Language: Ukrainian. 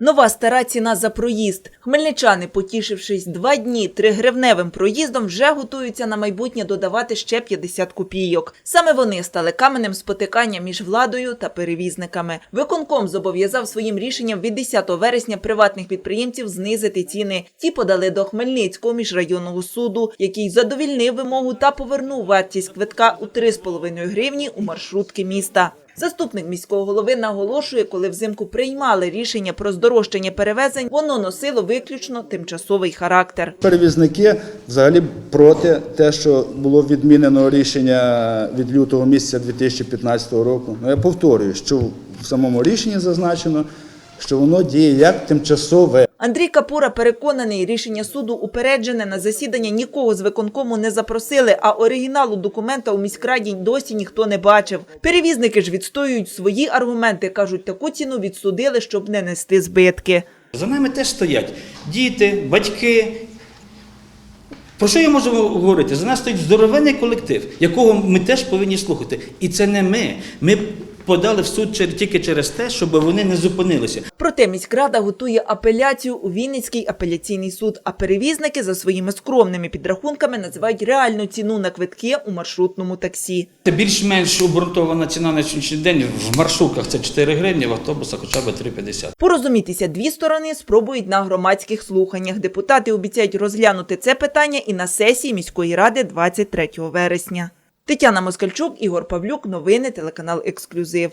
Нова стара ціна за проїзд. Хмельничани, потішившись два дні тригривневим проїздом, вже готуються на майбутнє додавати ще 50 копійок. Саме вони стали каменем спотикання між владою та перевізниками. Виконком зобов'язав своїм рішенням від 10 вересня приватних підприємців знизити ціни. Ті подали до Хмельницького міжрайонного суду, який задовільнив вимогу та повернув вартість квитка у 3,5 гривні у маршрутки міста. Заступник міського голови наголошує, коли взимку приймали рішення про здорожчання перевезень, воно носило виключно тимчасовий характер. Перевізники взагалі проти те, що було відмінено рішення від лютого місяця 2015 року. Ну я повторюю, що в самому рішенні зазначено, що воно діє як тимчасове. Андрій Капура переконаний, рішення суду упереджене на засідання нікого з виконкому не запросили, а оригіналу документа у міськраді досі ніхто не бачив. Перевізники ж відстоюють свої аргументи. кажуть, таку ціну відсудили, щоб не нести збитки. За нами теж стоять діти, батьки. Про що я можу говорити? За нас стоїть здоровенний колектив, якого ми теж повинні слухати. І це не ми. Ми подали в суд тільки через те, щоб вони не зупинилися. Проте міськрада готує апеляцію у Вінницький апеляційний суд. А перевізники за своїми скромними підрахунками називають реальну ціну на квитки у маршрутному таксі. Це більш-менш обґрунтована ціна на сьогоднішній день в маршрутках це 4 гривні, в автобусах хоча б 3,50. Порозумітися дві сторони спробують на громадських слуханнях. Депутати обіцяють розглянути це питання і на сесії міської ради 23 вересня. Тетяна Москальчук, Ігор Павлюк. Новини телеканал Ексклюзив.